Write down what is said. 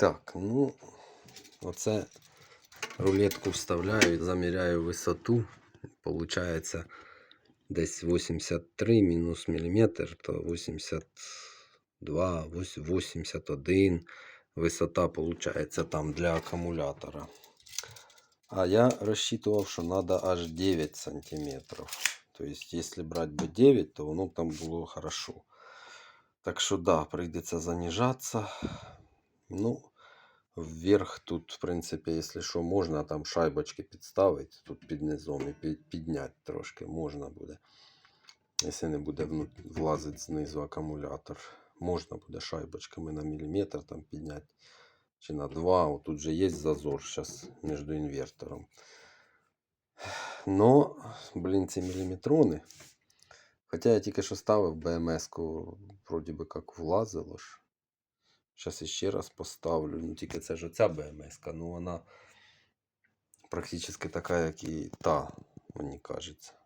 Так, ну, оце рулетку вставляю, заміряю висоту. Получається десь 83 мінус міліметр, то 82, 81 висота получається там для акумулятора. А я рассчитывал, что надо аж 9 сантиметров. То есть, если брать бы 9, то воно б там було хорошо. Так що да, прийдеться занижаться. Ну, вверх тут, в принципі, якщо що, можна там шайбочки підставити тут під низом і під, підняти трошки можна буде. Якщо не буде влазити знизу акумулятор. Можна буде шайбочками на міліметр там підняти. Чи на 2. От тут же є зазор зараз між інвертором. Но, блін, ці міліметрони. Хоча я тільки що ставив БМС-ку, вроді би як влазило ж. Зараз іще раз поставлю. Ну, тільки це ж оця БМС-ка, ну вона практично така, як і та, мені кажеться.